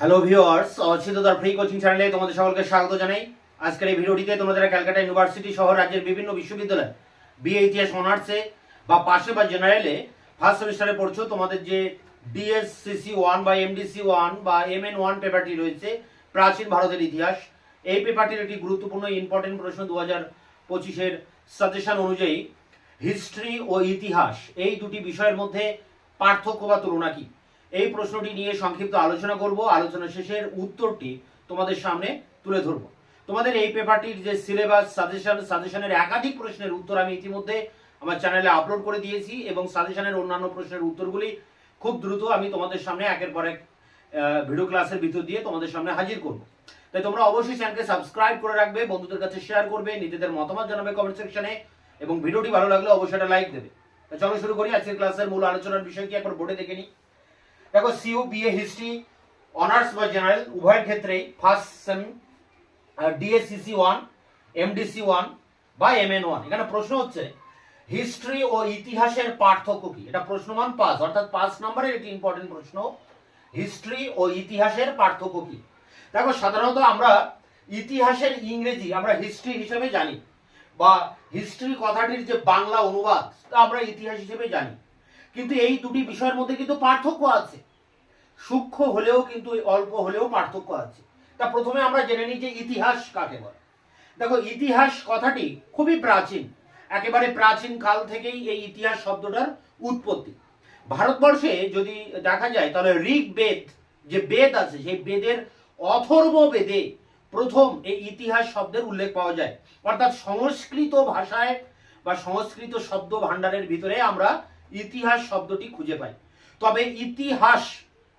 Hello viewers অচ্ছিততার free coaching চ্যানেলে তোমাদের সকলকে স্বাগত জানাই। আজকের এই ভিডিওটিতে তোমরা যারা ক্যালকাটা ইউনিভার্সিটি সহ রাজ্যের বিভিন্ন বিশ্ববিদ্যালয় বিএ ইতিহাস অনার্সে বা পাশে বা জেনারেলে ফার্স্ট সেমিস্টারে পড়ছো, তোমাদের যে ডিএসসিসি ওয়ান বা এমডিসি ওয়ান বা এম এন ওয়ান পেপারটি রয়েছে, প্রাচীন ভারতের ইতিহাস, এই পেপারটির একটি গুরুত্বপূর্ণ ইম্পর্টেন্ট প্রশ্ন দু হাজার পঁচিশের সাজেশন অনুযায়ী হিস্ট্রি ও ইতিহাস, এই দুটি বিষয়ের মধ্যে পার্থক্য বা তুলনা কি? এই প্রশ্নটি নিয়ে সংক্ষিপ্ত আলোচনা করব। আলোচনা শেষের উত্তরটি তোমাদের সামনে তুলে ধরব। তোমাদের এই পেপারটির যে সিলেবাস সাজেশন সাজেশনের একাধিক প্রশ্নের উত্তর আমি ইতিমধ্যে আমার চ্যানেলে আপলোড করে দিয়েছি এবং সাজেশনের অন্যান্য প্রশ্নের উত্তরগুলি খুব দ্রুত আমি তোমাদের সামনে একের পর এক ভিডিও ক্লাসের ভিতর দিয়ে তোমাদের সামনে হাজির করব। তাই তোমরা অবশ্যই চ্যানেলকে সাবস্ক্রাইব করে রাখবে, বন্ধুদের কাছে শেয়ার করবে, নিজেদের মতামত জানাবে কমেন্ট সেকশনে এবং ভিডিওটি ভালো লাগলে অবশ্যই একটা লাইক দেবে। চলো শুরু করি। আজকের ক্লাসের মূল আলোচনার বিষয় কি? একবার বোর্ডে দেখে নিই। দেখো সিইউ বিএ হিস্ট্রি অনার্স বা জেনারেল উভয়ের ক্ষেত্রেই first sem DSCC one MDC one বা এমএন ওয়ান এখানে প্রশ্ন হচ্ছে হিস্ট্রি ও ইতিহাসের পার্থক্য কি? এটা প্রশ্নমান পাস অর্থাৎ পাঁচ নম্বরের একটি ইম্পর্টেন্ট প্রশ্ন। হিস্ট্রি ও ইতিহাসের পার্থক্য কি? দেখো, সাধারণত আমরা ইতিহাসের ইংরেজি, আমরা হিস্ট্রি হিসেবে জানি, বা হিস্ট্রি কথাটির যে বাংলা অনুবাদ, তা আমরা ইতিহাস হিসেবে জানি। কিন্তু এই দুটি বিষয়ের মধ্যে কিন্তু পার্থক্য আছে। সূক্ষ্ম হলেও কিন্তু অল্প হলেও পার্থক্য আছে। তা প্রথমে আমরা জেনে নিই যে ইতিহাস কাকে বলে। দেখো, ইতিহাস কথাটি খুবই প্রাচীন। একেবারে প্রাচীন কাল থেকেই এই ইতিহাস শব্দটার উৎপত্তি। ভারতবর্ষে যদি দেখা যায়, তাহলে ঋগ বেদ যে বেদ আছে, সেই বেদের অথর্ব বেদে প্রথম এই ইতিহাস শব্দের উল্লেখ পাওয়া যায়। অর্থাৎ সংস্কৃত ভাষায় বা সংস্কৃত শব্দ ভাণ্ডারের ভিতরে আমরা ইতিহাস শব্দটি খুঁজে পাই। তবে ইতিহাস,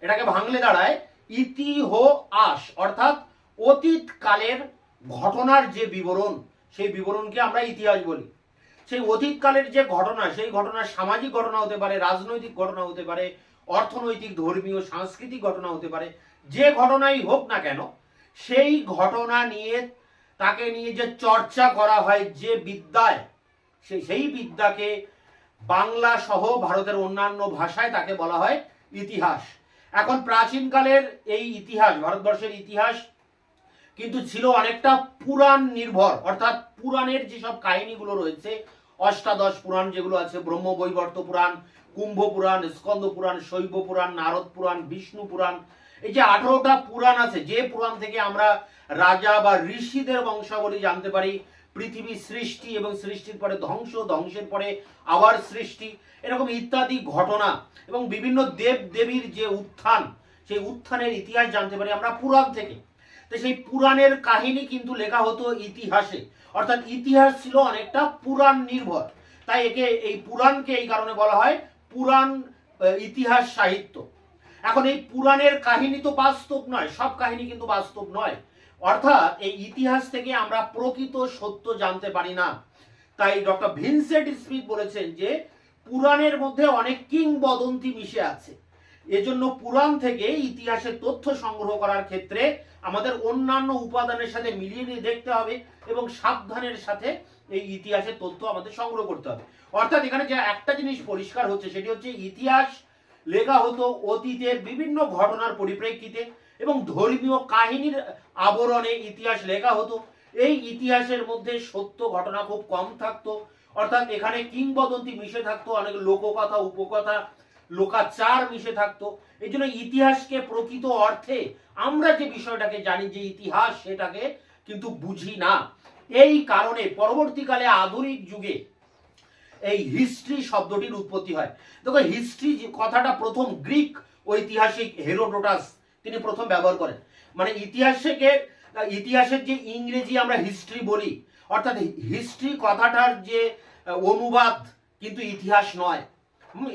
এটাকে ভাঙলে দাঁড়ায় ইতিহ আস অর্থাৎ অতীত কালের ঘটনার যে বিবরণ, সেই বিবরণকে আমরা ইতিহাস বলি। সেই অতীতকালের যে ঘটনা, সেই ঘটনা সামাজিক ঘটনা হতে পারে, রাজনৈতিক ঘটনা হতে পারে, অর্থনৈতিক, ধর্মীয়, সাংস্কৃতিক ঘটনা হতে পারে, যে ঘটনাই হোক না কেন, সেই ঘটনা নিয়ে, তাকে নিয়ে যে চর্চা করা হয়, যে বিদ্যায় সেই বিদ্যাকে বাংলা সহ ভারতের অন্যান্য ভাষায় তাকে বলা হয় ইতিহাস। এখন প্রাচীনকালের এই ইতিহাস, ভারতবর্ষের ইতিহাস কিন্তু ছিল অনেকটা পুরাণ নির্ভর। অর্থাৎ পুরাণের যেসব কাহিনীগুলো রয়েছে, অষ্টাদশ পুরাণ যেগুলো আছে ব্রহ্ম বৈবর্ত পুরাণ, কুম্ভ পুরাণ, স্কন্দ পুরাণ, শৈব পুরাণ, নারদ পুরাণ, বিষ্ণু পুরাণ, এই যে আঠারোটা পুরাণ আছে, যে পুরাণ থেকে আমরা রাজা বা ঋষিদের বংশাবলী জানতে পারি পৃথিবী সৃষ্টি এবং সৃষ্টির পরে ধ্বংস, ধ্বংসের পরে আবার সৃষ্টি, এরকম ইত্যাদি ঘটনা এবং বিভিন্ন দেব দেবীর যে উত্থান, সেই উত্থানের ইতিহাস জানতে পারি আমরা পুরাণ থেকে। তো সেই পুরাণের কাহিনী কিন্তু লেখা হতো ইতিহাসে। অর্থাৎ ইতিহাস ছিল অনেকটা পুরাণ নির্ভর। তাই একে, এই পুরাণকে এই কারণে বলা হয় পুরাণ ইতিহাস সাহিত্য। এখন এই পুরাণের কাহিনী তো বাস্তব নয়, সব কাহিনী কিন্তু বাস্তব নয়। অর্থাৎ এই ইতিহাস থেকে আমরা প্রকৃত সত্য জানতে পারি না। তাই ডক্টর ভিনসেন্ট স্মিথ বলেছেন যে, পুরাণের মধ্যে অনেক কিংবদন্তি মিশে আছে। এজন্য পুরাণ থেকে ইতিহাসের তথ্য সংগ্রহ করার ক্ষেত্রে আমাদের অন্যান্য উপাদানের সাথে মিলিয়ে নিয়ে দেখতে হবে এবং সাবধানের সাথে এই ইতিহাসের তথ্য আমাদের সংগ্রহ করতে হবে। অর্থাৎ এখানে যে একটা জিনিস পরিষ্কার হচ্ছে, সেটি হচ্ছে ইতিহাস লেখা হতো অতীতের বিভিন্ন ঘটনার পরিপ্রেক্ষিতে। এবং ধর্মীয় কাহিনীর আবরণে ইতিহাস লেখা হতো। এই ইতিহাসের মধ্যে সত্য ঘটনা খুব কম থাকতো। অর্থাৎ এখানে কিংবদন্তি মিশে থাকতো, অনেক লোককথা, উপকথা, লোকাচার মিশে থাকতো। এই জন্য ইতিহাসকে প্রকৃত অর্থে আমরা যে বিষয়টাকে জানি, যে ইতিহাস সেটাকে কিন্তু বুঝি না। এই কারণে পরবর্তীকালে আধুনিক যুগে এই হিস্ট্রি শব্দটির উৎপত্তি হয়। দেখো, হিস্ট্রি কথাটা প্রথম গ্রিক ঐতিহাসিক হেরোডোটাস তিনি প্রথম ব্যবহার করেন। মানে ইতিহাসকে, ইতিহাসের যে ইংরেজি আমরা হিস্ট্রি বলি, অর্থাৎ হিস্ট্রি কথাটার যে অনুবাদ কিন্তু ইতিহাস নয়।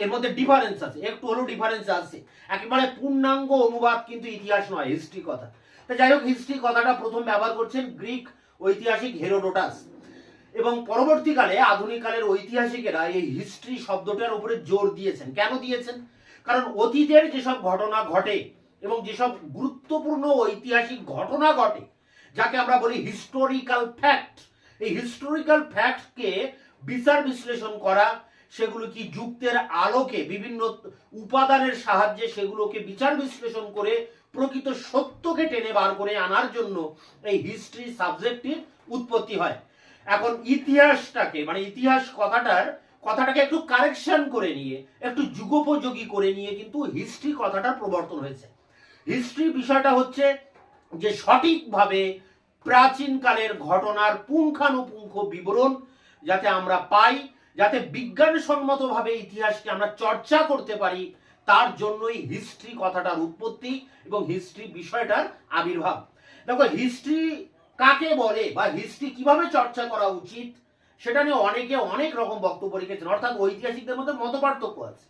এর মধ্যে ডিফারেন্স আছে, একটু হলেও ডিফারেন্স আছে। একেবারে পূর্ণাঙ্গ অনুবাদ কিন্তু ইতিহাস নয় হিস্ট্রি কথা। তা যাই হোক হিস্ট্রি কথাটা প্রথম ব্যবহার করছেন গ্রিক ঐতিহাসিক হেরোডোটাস। এবং পরবর্তীকালে আধুনিক কালের ঐতিহাসিকেরা এই হিস্ট্রি শব্দটার উপরে জোর দিয়েছেন। কেন দিয়েছেন? কারণ অতীতের যেসব ঘটনা ঘটে এবং যেসব গুরুত্বপূর্ণ ঐতিহাসিক ঘটনা ঘটে, যাকে আমরা বলি হিস্টোরিক্যাল ফ্যাক্ট এই হিস্টোরিক্যাল ফ্যাক্টকে বিচার বিশ্লেষণ করা, সেগুলো কি যুক্তের আলোকে বিভিন্ন উপাদানের সাহায্যে সেগুলোকে বিচার বিশ্লেষণ করে প্রকৃত সত্যকে টেনে বার করে আনার জন্য এই হিস্ট্রি সাবজেক্টটির উৎপত্তি হয়। এখন ইতিহাসটাকে মানে ইতিহাস কথাটার, কথাটাকে একটু কারেকশন করে নিয়ে, একটু যুগোপযোগী করে নিয়ে কিন্তু হিস্ট্রি কথাটার প্রবর্তন হয়েছে। হিস্ট্রি বিষয়টা হচ্ছে যে সঠিকভাবে প্রাচীনকালের ঘটনার পুঙ্খানুপুঙ্খ বিবরণ যাতে আমরা পাই, যাতে বিজ্ঞানসম্মতভাবে ইতিহাসকে আমরা চর্চা করতে পারি, তার জন্যই হিস্ট্রি কথাটার উৎপত্তি এবং হিস্ট্রি বিষয়টার আবির্ভাব। দেখো হিস্ট্রি কাকে বলে বা হিস্ট্রি কীভাবে চর্চা করা উচিত, সেটা নিয়ে অনেকে অনেক রকম বক্তব্য রেখেছেন, অর্থাৎ ঐতিহাসিকদের মধ্যে মত পার্থক্য আছে।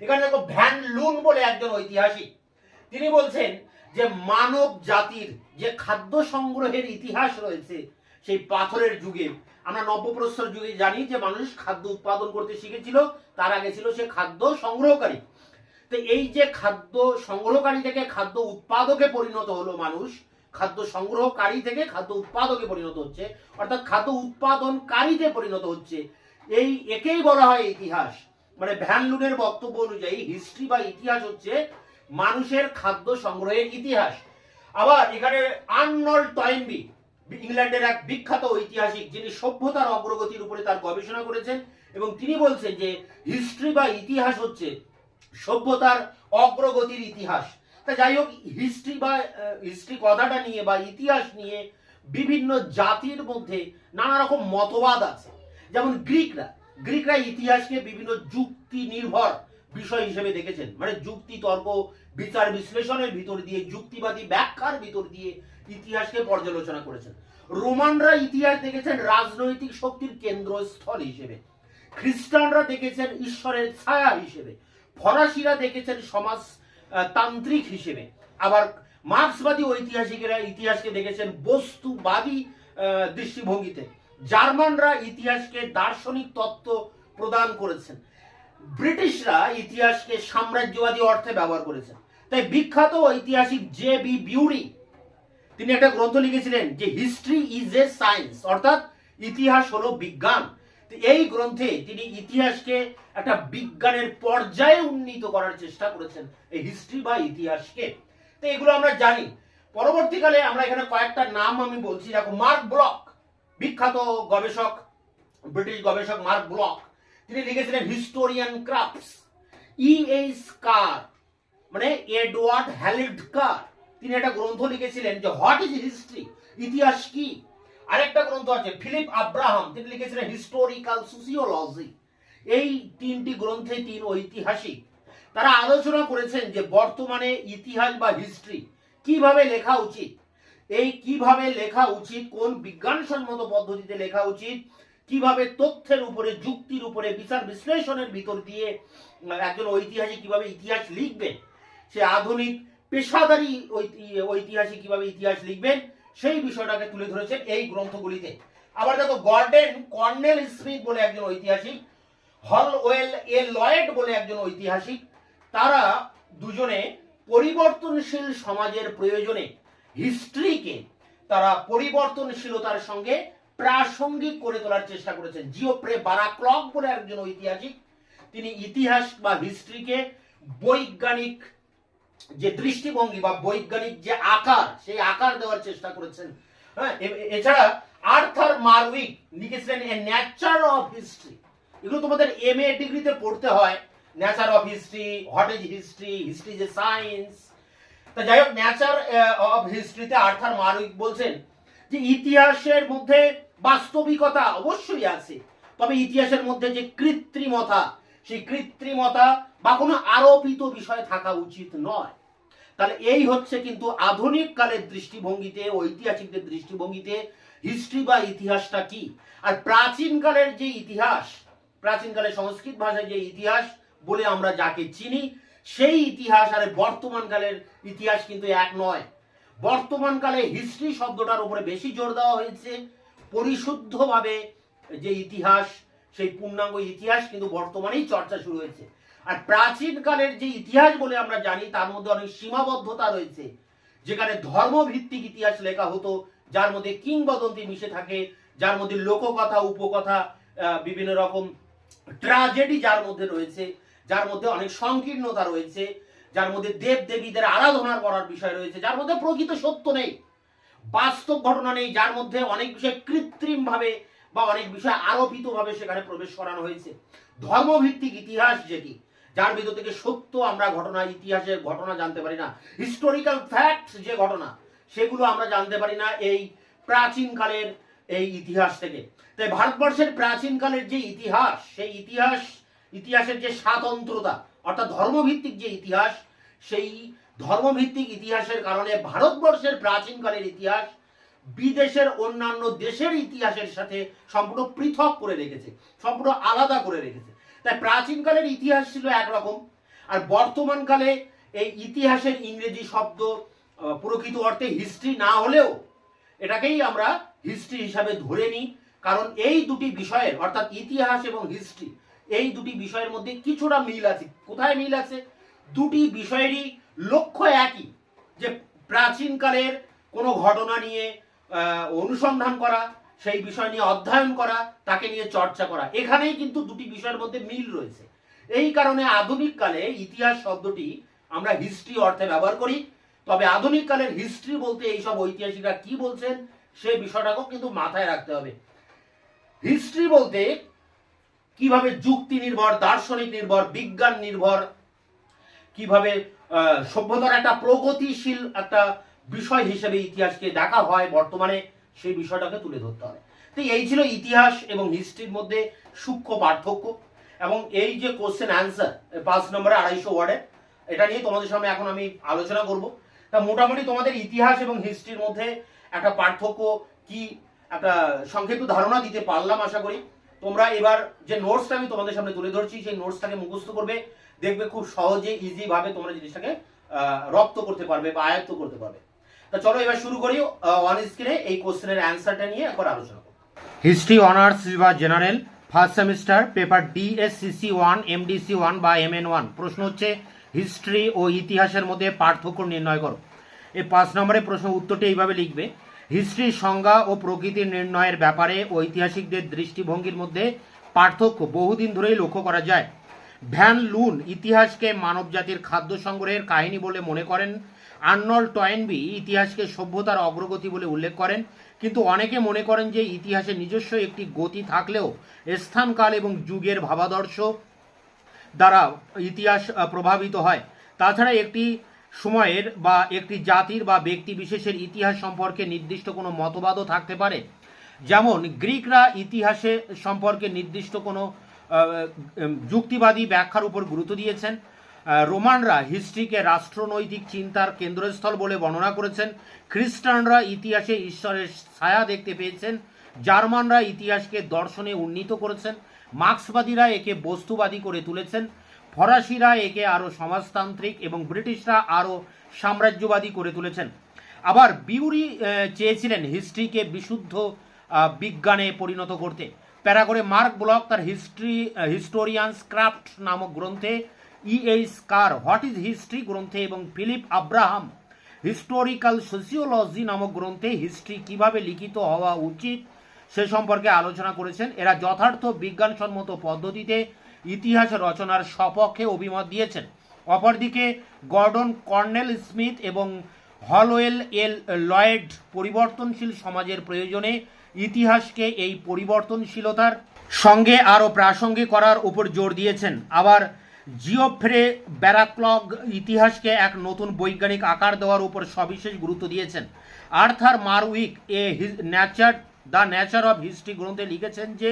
এখানে দেখো ভ্যান লুন বলে একজন ঐতিহাসিক। তিনি বলছেন যে মানব জাতির যে খাদ্য সংগ্রহের ইতিহাস রয়েছে, সেই পাথরের যুগে, আমরা নব্যপ্রস্তর যুগে জানি যে মানুষ খাদ্য উৎপাদন করতে শিখেছিল, তার আগে ছিল সে খাদ্য সংগ্রহকারী। তো এই যে খাদ্য সংগ্রহকারী থেকে খাদ্য উৎপাদকে পরিণত হলো মানুষ, খাদ্য সংগ্রহকারী থেকে খাদ্য উৎপাদকে পরিণত হচ্ছে, অর্থাৎ খাদ্য উৎপাদনকারীতে পরিণত হচ্ছে, এই একেই বলা হয় ইতিহাস। মানে ভ্যান লুনের বক্তব্য অনুযায়ী হিস্ট্রি বা ইতিহাস হচ্ছে মানুষের খাদ্য সংগ্রহের ইতিহাস। আবার এখানে আর্নল্ড টয়েনবি ইংল্যান্ডের এক বিখ্যাত ঐতিহাসিক যিনি সভ্যতার অগ্রগতির উপরে তার গবেষণা করেছেন এবং তিনি বলছেন যে হিস্ট্রি বা ইতিহাস হচ্ছে সভ্যতার অগ্রগতির ইতিহাস। তা যাই হোক, হিস্ট্রি বা হিস্ট্রি কথাটা নিয়ে বা ইতিহাস নিয়ে বিভিন্ন জাতির মধ্যে নানা রকম মতবাদ আছে। যেমন গ্রিকরা গ্রিকরা ইতিহাসকে বিভিন্ন যুক্তি নির্ভর বিষয় হিসেবে দেখেছেন। মানে যুক্তি, তর্ক বিচার বিশ্লেষণের ভিতর দিয়ে, যুক্তিবাদী ব্যাখ্যার ভিতর দিয়ে ইতিহাসকে পর্যালোচনা করেছেন। রোমানরা ইতিহাস দেখেছেন রাজনৈতিক শক্তির কেন্দ্রস্থল হিসেবে। খ্রিস্টানরা দেখেছেন ঈশ্বরের ছায়া হিসেবে। ফরাসিরা দেখেছেন সমাজ তান্ত্রিক হিসেবে। আবার মার্ক্সবাদী ঐতিহাসিকেরা ইতিহাসকে দেখেছেন বস্তুবাদী দৃষ্টিভঙ্গিতে। জার্মানরা ইতিহাসকে দার্শনিক তত্ত্ব প্রদান করেছেন। ব্রিটিশরা ইতিহাসকে সাম্রাজ্যবাদী অর্থে ব্যবহার করেছেন। তাই বিখ্যাত ঐতিহাসিক জে বি বিউরি, তিনি একটা গ্রন্থ লিখেছিলেন যে হিস্ট্রি ইজ এ সায়েন্স, অর্থাৎ ইতিহাস হলো বিজ্ঞান। এই গ্রন্থে তিনি ইতিহাসকে একটা বিজ্ঞানের পর্যায়ে উন্নীত করার চেষ্টা করেছেন, এই হিস্ট্রি বা ইতিহাসকে। তো এগুলো আমরা জানি। পরবর্তীকালে আমরা এখানে কয়েকটা নাম আমি বলছি। দেখো, মার্ক ব্লক, বিখ্যাত গবেষক, ব্রিটিশ গবেষক মার্ক ব্লক, তিনি লিখেছিলেন historian crafts, E H Carr মানে এডওয়ার্ড হ্যালিড কার তিনি একটা গ্রন্থ লিখেছিলেন যে হোয়াট ইজ হিস্ট্রি ইতিহাস কি? আরেকটা গ্রন্থ আছে, ফিলিপ আব্রাহাম। তিনি লিখেছিলেন হিস্টোরিক্যাল সোসিওলজি এই তিনটি গ্রন্থে তিন ঐতিহাসিক। তারা আলোচনা করেছেন যে, বর্তমানে ইতিহাস বা হিস্ট্রি কীভাবে লেখা উচিত? এই কীভাবে লেখা উচিত? কোন বিজ্ঞানসম্মত পদ্ধতিতে লেখা উচিত? কীভাবে তথ্যের উপরে, যুক্তির উপরে, বিচার বিশ্লেষণের ভিতর দিয়ে একজন ঐতিহাসিক কীভাবে ইতিহাস লিখবেন? সে আধুনিক পেশাদারী ঐতি- ঐতিহাসিক কীভাবে ইতিহাস লিখবেন, সেই বিষয়টাকে তুলে ধরেছেন এই গ্রন্থগুলিতে। আবার দেখো, গর্ডেন কর্নেল স্মিথ বলে একজন ঐতিহাসিক, হলওয়েল এ লয়েড বলে একজন ঐতিহাসিক, তারা দুজনে পরিবর্তনশীল সমাজের প্রয়োজনে হিস্ট্রিকে তারা পরিবর্তনশীলতার সঙ্গে প্রাসঙ্গিক করে তোলার চেষ্টা করেছেন। জিওপ্রে বারাক্লক বলে একজন ঐতিহাসিক, তিনি ইতিহাস বা হিস্ট্রিকে বৈজ্ঞানিক যে দৃষ্টিভঙ্গি বা বৈজ্ঞানিক যে আকার, সেই আকার দেওয়ার চেষ্টা করেছেন। হ্যাঁ এছাড়া আর্থার লিখেছিলেন এ ন্যাচার অফ হিস্ট্রি। এগুলো তোমাদের এম এ ডিগ্রিতে পড়তে হয়। Nature of history is history history যে সায়েন্স। তা যাই হোক, ন্যাচার অফ হিস্ট্রিতে আর্থার মারউইক বলছেন যে ইতিহাসের মধ্যে বাস্তবিকতা অবশ্যই আছে। তবে ইতিহাসের মধ্যে যে কৃত্রিমতা, সেই কৃত্রিমতা বা কোনো আরোপিত বিষয় থাকা উচিত নয়। তাহলে এই হচ্ছে কিন্তু আধুনিক কালের দৃষ্টিভঙ্গিতে, ঐতিহাসিকদের দৃষ্টিভঙ্গিতে হিস্ট্রি বা ইতিহাসটা কি? আর প্রাচীন কালের যে ইতিহাস, প্রাচীন কালের সংস্কৃত ভাষায় যে ইতিহাস বলে আমরা যাকে চিনি, সেই ইতিহাস আর বর্তমান কালের ইতিহাস কিন্তু এক নয়। বর্তমান কালে হিস্ট্রি শব্দটার উপরে বেশি জোর দেওয়া হয়েছে। পরিশুদ্ধভাবে যে ইতিহাস, সেই পূর্ণাঙ্গ ইতিহাস কিন্তু বর্তমানেই চর্চা শুরু হয়েছে। আর প্রাচীন কালের যে ইতিহাস বলে আমরা জানি, তার মধ্যে অনেক সীমাবদ্ধতা রয়েছে, যেখানে ধর্মভিত্তিক ইতিহাস লেখা হতো, যার মধ্যে কিংবদন্তি মিশে থাকে, যার মধ্যে লোককথা, উপকথা বিভিন্ন রকম ট্রাজেডি যার মধ্যে রয়েছে, যার মধ্যে অনেক সংকীর্ণতা রয়েছে, যার মধ্যে দেব দেবীদের আরাধনা করার বিষয় রয়েছে, যার মধ্যে প্রকৃত সত্য নেই, বাস্তব ঘটনা নেই, যার মধ্যে অনেক বিষয় কৃত্রিম ভাবে বা অনেক বিষয় আরোপিত ভাবে সেখানে প্রবেশ করানো হয়েছে। ধর্মভিত্তিক ইতিহাস যেটি যার ভিতর থেকে সত্য আমরা ঘটনা, ইতিহাসের ঘটনা জানতে পারি না। হিস্টোরিক্যাল ফ্যাক্ট যে ঘটনা, সেগুলো আমরা জানতে পারি না এই প্রাচীনকালের এই ইতিহাস থেকে। তাই ভারতবর্ষের প্রাচীনকালের যে ইতিহাস, সেই ইতিহাস, ইতিহাসের যে স্বাতন্ত্রতা, অর্থাৎ ধর্মভিত্তিক যে ইতিহাস, সেই ধর্মভিত্তিক ইতিহাসের কারণে ভারতবর্ষের প্রাচীনকালের ইতিহাস বিদেশের অন্যান্য দেশের ইতিহাসের সাথে সম্পূর্ণ পৃথক করে রেখেছে, সম্পূর্ণ আলাদা করে রেখেছে। তাই প্রাচীনকালের ইতিহাস ছিল একরকম, আর বর্তমানকালে এই ইতিহাসের ইংরেজি শব্দ প্রকৃত অর্থে হিস্ট্রি না হলেও এটাকেই আমরা হিস্ট্রি হিসাবে ধরে নিই। কারণ এই দুটি বিষয়ের, অর্থাৎ ইতিহাস এবং হিস্ট্রি এই দুটি বিষয়ের মধ্যে কিছুটা মিল আছে। কোথায় মিল আছে? দুটি বিষয়েরই লক্ষ্য একই, যে প্রাচীনকালের কোনো ঘটনা নিয়ে অনুসন্ধান করা সেই বিষয় নিয়ে অধ্যয়ন করা, তাকে নিয়ে চর্চা করা। এখানেই কিন্তু দুটি বিষয়ের মধ্যে মিল রয়েছে। এই কারণে আধুনিক কালে ইতিহাস শব্দটি আমরা হিস্ট্রি অর্থে ব্যবহার করি। তবে আধুনিক কালের হিস্ট্রি বলতে এইসব ঐতিহাসিকরা কি বলছেন সেই বিষয়টাকেও কিন্তু মাথায় রাখতে হবে। হিস্ট্রি বলতে কীভাবে যুক্তি নির্ভর, দার্শনিক নির্ভর, বিজ্ঞান নির্ভর, কীভাবে সভ্যতার একটা প্রগতিশীল একটা বিষয় হিসেবে ইতিহাসকে দেখা হয় বর্তমানে। সেই বিষয়টাকে তুলে ধরতে হবে। তো এই ছিল ইতিহাস এবং হিস্ট্রির মধ্যে সূক্ষ্ম পার্থক্য এবং এই যে কোশ্চেন অ্যান্সার পাঁচ নম্বরে আড়াইশো ওয়ার্ডে এটা নিয়ে তোমাদের সামনে এখন আমি আলোচনা করব। তা মোটামুটি তোমাদের ইতিহাস এবং হিস্ট্রির মধ্যে একটা পার্থক্য কি, একটা সংক্ষিপ্ত ধারণা দিতে পারলাম আশা করি। তোমরা এবার যে নোটসটা আমি তোমাদের সামনে তুলে ধরছি, সেই নোটসটাকে মুখস্থ করবে, দেখবে খুব সহজে ইজি ভাবে তোমরা জিনিসটাকে রপ্ত করতে পারবে বা আয়ত্ত করতে পারবে। তা চলো এবার শুরু করি ওয়ান স্ক্রিনে এই কোশ্চেনের অ্যান্সারটা নিয়ে একবার আলোচনা করব। হিস্ট্রি অনার্স বা general first semester paper DSCC one MDC one বা এমএন ওয়ান প্রশ্ন হচ্ছে হিস্ট্রি ও ইতিহাসের মধ্যে পার্থক্য নির্ণয় করো। এই পাঁচ নম্বরের প্রশ্ন উত্তরটি এইভাবে লিখবে হিস্ট্রির সংজ্ঞা ও প্রকৃতির নির্ণয়ের ব্যাপারে ঐতিহাসিকদের দৃষ্টিভঙ্গির মধ্যে পার্থক্য বহুদিন ধরেই লক্ষ্য করা যায়। ভ্যান লুন ইতিহাসকে মানবজাতির খাদ্য সংগ্রহের কাহিনী বলে মনে করেন আর্নল্ড টয়েনবি ইতিহাসকে সভ্যতার অগ্রগতি বলে উল্লেখ করেন, কিন্তু অনেকে মনে করেন যে ইতিহাসে নিজস্ব একটি গতি থাকলেও স্থানকাল এবং যুগের ভাবাদর্শ দ্বারা ইতিহাস প্রভাবিত হয়। তাছাড়া একটি সময়ের বা একটি জাতির বা ব্যক্তি বিশেষের ইতিহাস সম্পর্কে নির্দিষ্ট কোনো মতবাদও থাকতে পারে। যেমন, গ্রিকরা ইতিহাসে সম্পর্কে নির্দিষ্ট কোনো যুক্তিবাদী ব্যাখ্যার উপর গুরুত্ব দিয়েছেন। রোমানরা হিস্ট্রিকে রাষ্ট্রনৈতিক চিন্তার কেন্দ্রস্থল বলে বর্ণনা করেছেন। খ্রিস্টানরা ইতিহাসে ঈশ্বরের ছায়া দেখতে পেয়েছেন। জার্মানরা ইতিহাসকে দর্শনে উন্নীত করেছেন। মার্ক্সবাদীরা একে বস্তুবাদী করে তুলেছেন। ফরাসিরা একে আরও সমাজতান্ত্রিক এবং ব্রিটিশরা আরও সাম্রাজ্যবাদী করে তুলেছেন। আবার বিউরি চেয়েছিলেন হিস্ট্রিকে বিশুদ্ধ বিজ্ঞানে পরিণত করতে। প্যারা করে মার্ক ব্লক তার হিস্ট্রি হিস্টোরিয়ানস ক্রাফট নামক গ্রন্থে E H Carr what is history গ্রন্থে এবং ফিলিপ আব্রাহাম হিস্টোরিক্যাল সোসিওলজি নামক গ্রন্থে হিস্ট্রি কীভাবে লিখিত হওয়া উচিত সে সম্পর্কে আলোচনা করেছেন। এরা যথার্থ বিজ্ঞানসম্মত পদ্ধতিতে ইতিহাস রচনার সপক্ষে অভিমত দিয়েছেন। অপরদিকে গর্ডন কর্নেল স্মিথ এবং হলওয়েল এল লয়েড পরিবর্তনশীল সমাজের প্রয়োজনে ইতিহাসকে এই পরিবর্তনশীলতার সঙ্গে আরও প্রাসঙ্গিক করার উপর জোর দিয়েছেন। আবার জিওফ্রে ব্যারাক্লগ ইতিহাসকে এক নতুন বৈজ্ঞানিক আকার দেওয়ার উপর সবিশেষ গুরুত্ব দিয়েছেন। Arthur Marwick A nature, the nature of history গ্রন্থে লিখেছেন যে,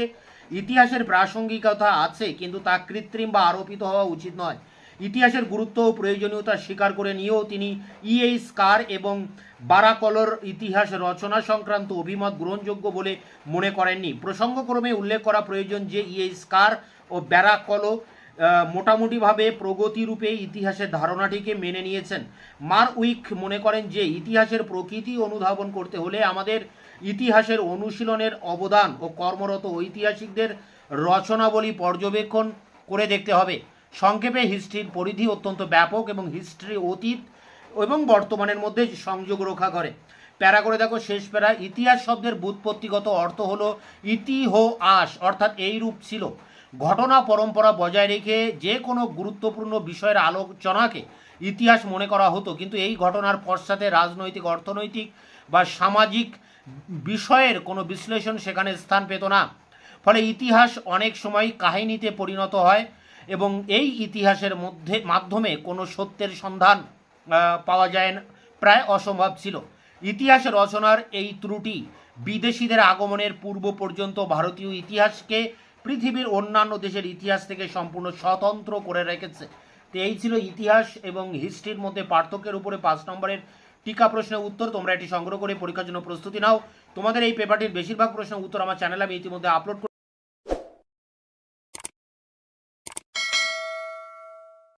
ইতিহাসের প্রাসঙ্গিকতা আছে, কিন্তু তা কৃত্রিম বা আরোপিত হওয়া উচিত নয়। ইতিহাসের গুরুত্ব ও প্রয়োজনীয়তা স্বীকার করে নিয়েও তিনি ইএইচ কার এবং বারাকলর ইতিহাস রচনা সংক্রান্ত অভিমত গ্রহণযোগ্য বলে মনে করেননি। প্রসঙ্গক্রমে উল্লেখ করা প্রয়োজন যে ইএইচ কার ও ব্যারাকলো মোটামুটিভাবে প্রগতিরূপে ইতিহাসের ধারণাটিকে মেনে নিয়েছেন। মার উইক মনে করেন যে, ইতিহাসের প্রকৃতি অনুধাবন করতে হলে আমাদের ইতিহাসের অনুশীলনের অবদান ও কর্মরত ঐতিহাসিকদের রচনাবলী পর্যবেক্ষণ করে দেখতে হবে। সংক্ষেপে হিস্ট্রির পরিধি অত্যন্ত ব্যাপক এবং হিস্ট্রি অতীত এবং বর্তমানের মধ্যে সংযোগ রক্ষা করে। প্যারা করে দেখো, শেষ প্যারা ইতিহাস শব্দের বুৎপত্তিগত অর্থ হলো ইতি হো আস অর্থাৎ এই রূপ ছিল। ঘটনা পরম্পরা বজায় রেখে যে কোনো গুরুত্বপূর্ণ বিষয়ের আলোচনাকে ইতিহাস মনে করা হতো। কিন্তু এই ঘটনার পশ্চাতে রাজনৈতিক, অর্থনৈতিক বা সামাজিক বিষয়ের কোনো বিশ্লেষণ সেখানে স্থান পেত না। ফলে ইতিহাস অনেক সময় কাহিনীতে পরিণত হয় এবং এই ইতিহাসের মধ্যে, মাধ্যমে কোনো সত্যের সন্ধান পাওয়া যায় না, প্রায় অসম্ভব ছিল। ইতিহাস রচনার এই ত্রুটি বিদেশিদের আগমনের পূর্ব পর্যন্ত ভারতীয় ইতিহাসকে পৃথিবীর অন্যান্য দেশের ইতিহাস থেকে সম্পূর্ণ স্বতন্ত্র করে রেখেছে। তো এই ছিল ইতিহাস এবং হিস্ট্রির মধ্যে পার্থক্যের উপরে পাঁচ নম্বরের টিকা প্রশ্নের উত্তর। তোমরা এটি সংগ্রহ করে পরীক্ষার জন্য প্রস্তুতি নাও। তোমাদের এই পেপারটির বেশিরভাগ প্রশ্নের উত্তর আমার চ্যানেলে আমি ইতিমধ্যে আপলোড